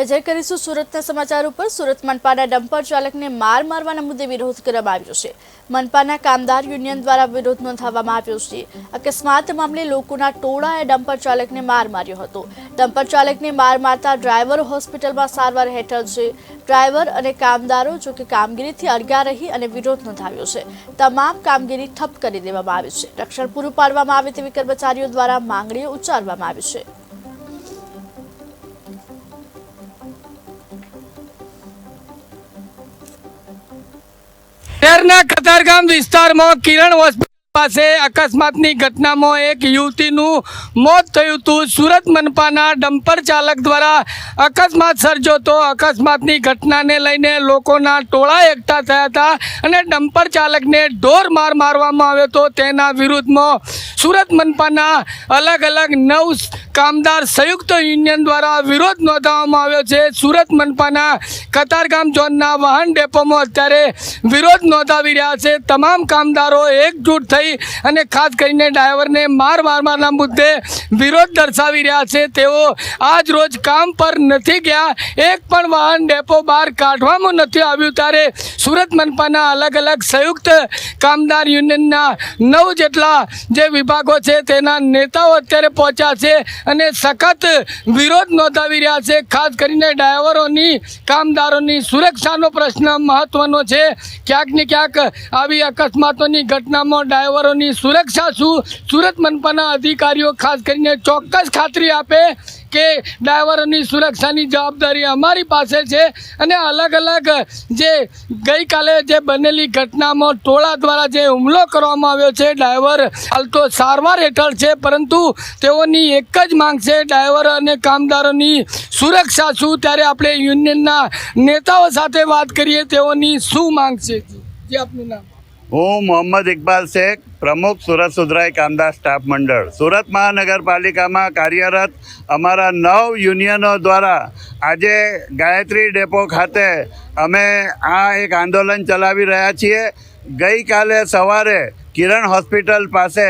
નજર કરીશું સુરતના સમાચાર ઉપર. સુરત મનપાના ડમ્પર ચાલકને માર મારવાના મુદ્દે વિરોધ કરવામાં આવ્યો છે. મનપાના કામદાર યુનિયન દ્વારા વિરોધ નોંધાવવામાં આવ્યો છે. અકસ્માત મામલે લોકોના ટોળાએ ડમ્પર ચાલકને માર માર્યો હતો. ડમ્પર ચાલકને માર મારતા ડ્રાઈવર હોસ્પિટલમાં સારવાર હેઠળ છે. ડ્રાઈવર અને કામદારો, જો કે કામગીરીથી અળગા રહી અને વિરોધ નોંધાવ્યો છે. તમામ કામગીરી ઠપ કરી દેવામાં આવી છે. રક્ષણ પૂરું પાડવામાં આવે તેવી કર્મચારીઓ દ્વારા માંગણીઓ ઉચ્ચારવામાં આવી છે. શહેરના કતારગામ વિસ્તારમાં કિરણ હોસ્પિટલ પાસે અકસ્માતની ઘટનામાં એક યુવતીનું મોત થયું હતું. સુરત મનપાના ડમ્પર ચાલક દ્વારા અકસ્માત સર્જો તો અકસ્માતની ઘટનાને લઈને લોકોના ટોળા એકઠા થયા હતા અને ડમ્પર ચાલકને ઢોર માર મારવામાં આવ્યો હતો. તેના વિરુદ્ધમાં સુરત મનપાના અલગ અલગ નવ કામદાર સંયુક્ત યુનિયન દ્વારા વિરોધ નોંધાવવામાં આવ્યો છે. સુરત મનપાના કતારગામ ઝોનના વાહન ડેપોમાં અત્યારે વિરોધ નોંધાવી રહ્યા છે. તમામ કામદારો એકજૂટ થઈ અને ખાસ કરીને ડ્રાઈવરને માર મારવાના મુદ્દે વિરોધ દર્શાવી રહ્યા છે. તેઓ આજ રોજ કામ પર નથી ગયા. એક પણ વાહન ડેપો બહાર કાઢવામાં નથી આવ્યું. ત્યારે સુરત મનપાના અલગ અલગ સંયુક્ત કામદાર યુનિયનના નવ જેટલા જે વિભાગો છે તેના નેતાઓ અત્યારે પહોંચ્યા છે અને સખત વિરોધ નોંધાવી રહ્યા છે. ખાસ કરીને ડ્રાઈવરોની, કામદારોની સુરક્ષાનો પ્રશ્ન મહત્વનો છે. ક્યાંક ને ક્યાંક આવી અકસ્માતોની ઘટનામાં ડ્રાઈવરોની સુરક્ષા શું? સુરત મનપાના અધિકારીઓ ખાસ કરીને ચોક્કસ ખાતરી આપે કે ડ્રાઈવરોની સુરક્ષાની જવાબદારી અમારી પાસે છે અને અલગ અલગ જે ગઈકાલે જે બનેલી ઘટનામાં ટોળા દ્વારા જે હુમલો કરવામાં આવ્યો છે ડ્રાઈવર હાલ તો સારવાર હેઠળ છે, પરંતુ તેઓની એક જ માંગ છે ડ્રાઈવર અને કામદારોની સુરક્ષા શું? ત્યારે આપણે યુનિયનના નેતાઓ સાથે વાત કરીએ, તેઓની શું માંગ છે? જે, આપનું નામ. હું મોહમ્મદ ઇકબાલ શેખ, પ્રમુખ સુરત સુધરાઈ કામદાર સ્ટાફ મંડળ. સુરત મહાનગરપાલિકામાં કાર્યરત અમારા નવ યુનિયનો દ્વારા આજે ગાયત્રી ડેપો ખાતે અમે આ એક આંદોલન ચલાવી રહ્યા છીએ. ગઈકાલે સવારે કિરણ હોસ્પિટલ પાસે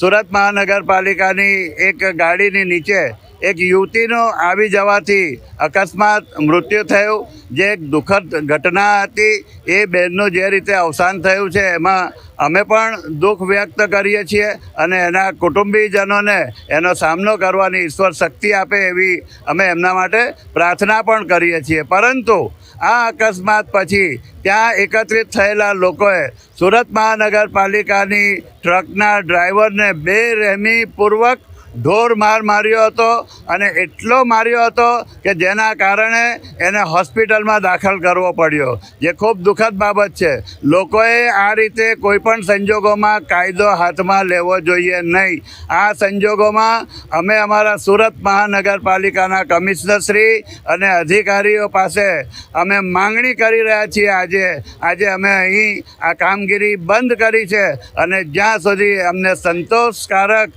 સુરત મહાનગરપાલિકાની એક ગાડીની નીચે એક યુવતીનો આવી જવાથી અકસ્માત મૃત્યુ થયું. જે એક દુઃખદ ઘટના હતી, એ બહેનનું જે રીતે અવસાન થયું છે, એમાં અમે પણ દુઃખ વ્યક્ત કરીએ છીએ અને એના કુટુંબીજનોને એનો સામનો કરવાની ઈશ્વર શક્તિ આપે એવી અમે એમના માટે પ્રાર્થના પણ કરીએ છીએ. પરંતુ આ અકસ્માત પછી ત્યાં એકત્રિત થયેલા લોકોએ સુરત મહાનગરપાલિકાની ટ્રકના ડ્રાઈવરને બેરહેમીપૂર્વક ઢોર માર માર્યો હતો અને એટલો માર્યો હતો કે જેના કારણે એને હોસ્પિટલમાં દાખલ કરવો પડ્યો. જે ખૂબ દુઃખદ બાબત છે. લોકોએ આ રીતે કોઈપણ સંજોગોમાં કાયદો હાથમાં લેવો જોઈએ નહીં. આ સંજોગોમાં અમે અમારા સુરત મહાનગરપાલિકાના કમિશનરશ્રી અને અધિકારીઓ પાસે અમે માંગણી કરી રહ્યા છીએ આજે. આજે અમે અહીં આ કામગીરી બંધ કરી છે અને જ્યાં સુધી અમને સંતોષકારક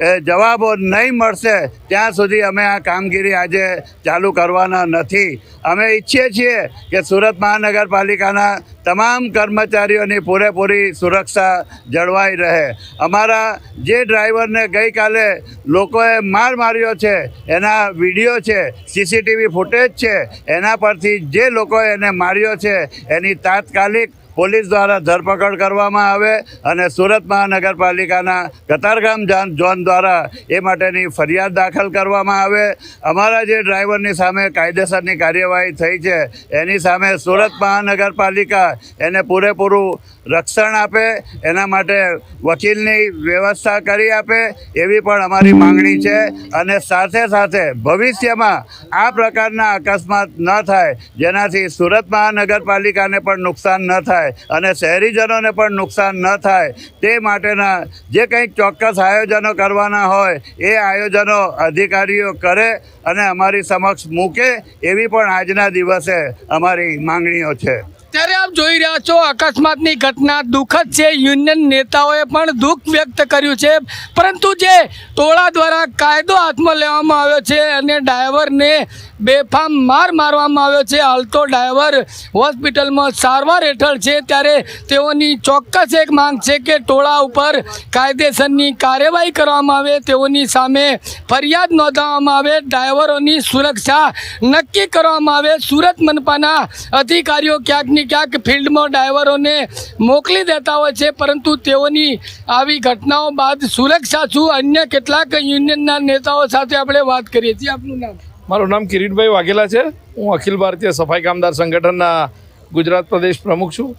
જવાબો નહીં મળશે, ત્યાં સુધી અમે આ કામગીરી આજે ચાલુ કરવાના નથી. અમે ઈચ્છીએ છીએ કે સુરત મહાનગરપાલિકાના તમામ કર્મચારીઓની પૂરેપૂરી સુરક્ષા જળવાઈ રહે. અમારા જે ડ્રાઈવરને ગઈકાલે લોકોએ માર માર્યો છે, એના વીડિયો છે, સીસીટીવી ફૂટેજ છે, એના પરથી જે લોકોએ એને માર્યો છે, એની તાત્કાલિક પોલીસ દ્વારા ધરપકડ કરવામાં આવે અને સુરત મહાનગરપાલિકાના કતારગામ ઝોન દ્વારા એ માટેની ફરિયાદ દાખલ કરવામાં આવે. અમારા જે ડ્રાઈવરની સામે કાયદેસરની કાર્યવાહી થઈ છે, એની સામે સુરત મહાનગરપાલિકા એને પૂરેપૂરું રક્ષણ આપે, એના માટે વકીલની વ્યવસ્થા કરી આપે, એવી પણ અમારી માંગણી છે. અને સાથે સાથે ભવિષ્યમાં આ પ્રકારના અકસ્માત ન થાય, જેનાથી સુરત મહાનગરપાલિકાને પણ નુકસાન ન થાય. અને શહેરીજનોને પણ નુકસાન ન થાય તે માટેના જે કંઈક ચોક્કસ આયોજનો કરવાના હોય એ આયોજનો અધિકારીઓ કરે અને અમારી સમક્ષ મૂકે એવી પણ આજના દિવસે અમારી માંગણીઓ છે. ત્યારે આપ જોઈ રહ્યા છો, અકસ્માતની ઘટના દુઃખદ છે. યુનિયન નેતાઓએ પણ દુઃખ વ્યક્ત કર્યું છે. પરંતુ જે ટોળા દ્વારા કાયદો હાથમાં લેવામાં આવ્યો છે અને ડ્રાઈવરને બેફામ માર મારવામાં આવ્યો છે. હાલ તો ડ્રાઈવર હોસ્પિટલમાં સારવાર હેઠળ છે. ત્યારે તેઓની ચોક્કસ એક માંગ છે કે ટોળા ઉપર કાયદેસરની કાર્યવાહી કરવામાં આવે. તેઓની સામે ફરિયાદ નોંધાવવામાં આવે. ડ્રાઈવરોની સુરક્ષા નક્કી કરવામાં આવે. સુરત મનપાના અધિકારીઓ ક્યાંક ને ક્યાંક ફિલ્ડમાં ડ્રાઈવરોને મોકલી દેતા હોય છે, પરંતુ તેઓની આવી ઘટનાઓ બાદ સુરક્ષા શું? અન્ય કેટલાક યુનિયનના નેતાઓ સાથે આપણે વાત કરીએ છીએ. આપનું નામ? મારું નામ કિરીટભાઈ વાઘેલા છે. હું અખિલ ભારતીય સફાઈ કામદાર સંગઠનના ગુજરાત પ્રદેશ પ્રમુખ છું.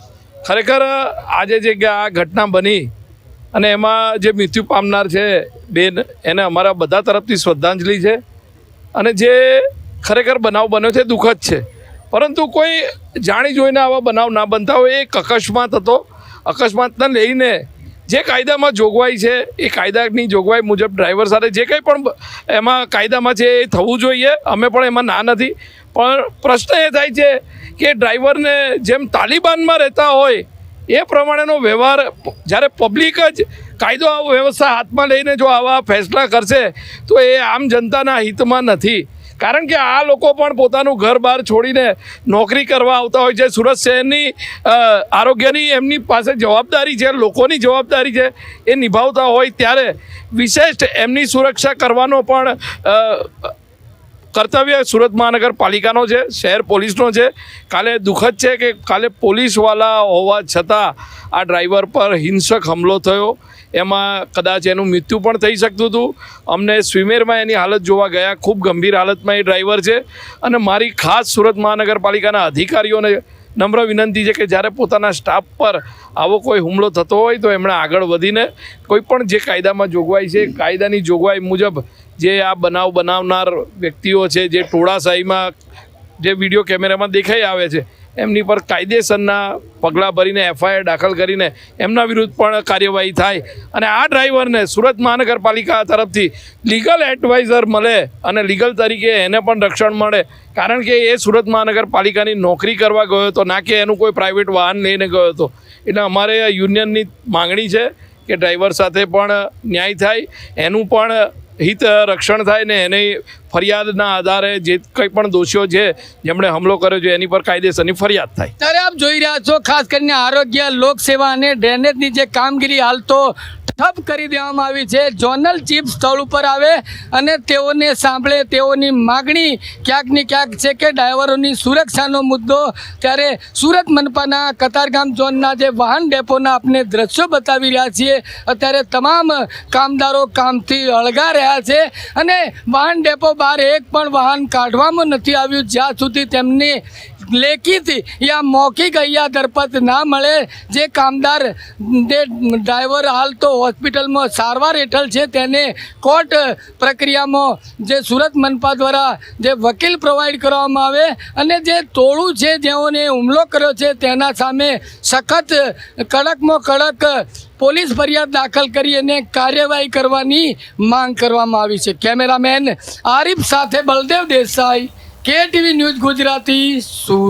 ખરેખર, આજે જે આ ઘટના બની અને એમાં જે મૃત્યુ પામનાર છે, બેન, એને અમારા બધા તરફથી શ્રદ્ધાંજલિ છે. અને જે ખરેખર બનાવ બન્યો છે, દુઃખદ છે. પરંતુ કોઈ જાણી જોઈને આવા બનાવ ના બનતા હોય, એક અકસ્માત હતો. અકસ્માતને લઈને જે કાયદામાં જોગવાઈ છે, એ કાયદાની જોગવાઈ મુજબ ડ્રાઈવર સાથે જે કંઈ પણ એમાં કાયદામાં છે એ થવું જોઈએ. અમે પણ એમાં ના નથી. પણ પ્રશ્ન એ થાય છે કે ડ્રાઈવરને જેમ તાલિબાનમાં રહેતા હોય, એ પ્રમાણેનો વ્યવહાર જ્યારે પબ્લિક જ કાયદો વ્યવસ્થા હાથમાં લઈને જો આવા ફેસલા કરશે, તો એ આમ જનતાના હિતમાં નથી. કારણ કે આ લોકો પણ પોતાનું ઘર બહાર છોડીને નોકરી કરવા આવતા હોય છે. સુરત શહેરની આરોગ્યની એમની પાસે જવાબદારી છે, લોકોની જવાબદારી છે, એ નિભાવતા હોય ત્યારે વિશેષ એમની સુરક્ષા કરવાનો પણ કર્તવ્ય સુરત મહાનગરપાલિકાનો છે, શહેર પોલીસનો છે. કાલે દુઃખદ છે કે કાલે પોલીસવાલા હોવા છતાં આ ડ્રાઈવર પર હિંસક હુમલો થયો. એમાં કદાચ એનું મૃત્યુ પણ થઈ શકતું હતું. અમને સ્વિમેરમાં એની હાલત જોવા ગયા. ખૂબ ગંભીર હાલતમાં એ ડ્રાઈવર છે. અને મારી ખાસ સુરત મહાનગરપાલિકાના અધિકારીઓને નમ્ર વિનંતી છે કે જ્યારે પોતાના સ્ટાફ પર આવો કોઈ હુમલો થતો હોય તો એમણે આગળ વધીને કોઈ પણ જે કાયદામાં જોગવાઈ છે, કાયદાની જોગવાઈ મુજબ જે આ બનાવ બનાવનાર વ્યક્તિઓ છે, જે ટોળાશાહીમાં જે વીડિયો કેમેરામાં દેખાઈ આવે છે એમની પર કાયદેસરના પગલાં ભરીને એફઆઈઆર દાખલ કરીને એમના વિરુદ્ધ પણ કાર્યવાહી થાય. અને આ ડ્રાઈવરને સુરત મહાનગરપાલિકા તરફથી લીગલ એડવાઇઝર મળે અને લીગલ તરીકે એને પણ રક્ષણ મળે. કારણ કે એ સુરત મહાનગરપાલિકાની નોકરી કરવા ગયો હતો, ના કે એનું કોઈ પ્રાઇવેટ વાહન લઈને ગયો હતો. એટલે અમારે યુનિયનની માંગણી છે કે ડ્રાઈવર સાથે પણ ન્યાય થાય, એનું પણ હિત રક્ષણ થાય ને એની ફરિયાદના આધારે જે કંઈ પણ દોષીઓ છે, જેમણે હમલો કર્યો છે, એની પર કાયદેસરની ફરિયાદ થાય. ત્યારે આપ જોઈ રહ્યા છો, ખાસ કરીને આરોગ્ય, લોકસેવા અને ડ્રેનેજની જે કામગીરી હાલ તો ઠપ કરી દેવામાં આવી છે. ઝોનલ ચીફ સ્થળ ઉપર આવે અને તેઓને સાંભળે, તેઓની માગણી ક્યાંક ને ક્યાંક છે કે ડ્રાઈવરોની સુરક્ષાનો મુદ્દો. ત્યારે સુરત મનપાના કતારગામ ઝોનના જે વાહન ડેપોના આપણે દ્રશ્યો બતાવી રહ્યા છીએ. અત્યારે તમામ કામદારો કામથી અળગા રહ્યા છે અને વાહન ડેપો બહાર એક પણ વાહન કાઢવામાં નથી આવ્યું. જ્યાં સુધી તેમની લેખિત યા મૌખિક અહીંયા દરપત ના મળે, જે કામદાર, જે ડ્રાઈવર હાલ તો હોસ્પિટલમાં સારવાર હેઠળ છે, તેને કોર્ટ પ્રક્રિયામાં જે સુરત મનપા દ્વારા જે વકીલ પ્રોવાઈડ કરવામાં આવે અને જે ટોળું છે, જેઓને હુમલો કર્યો છે, તેના સામે સખત કડકમાં કડક પોલીસ ફરિયાદ દાખલ કરી અને કાર્યવાહી કરવાની માંગ કરવામાં આવી છે. કેમેરામેન આરિફ સાથે બલદેવ દેસાઈ કે ટીવી ન્યૂઝ ગુજરાતી, સુરત.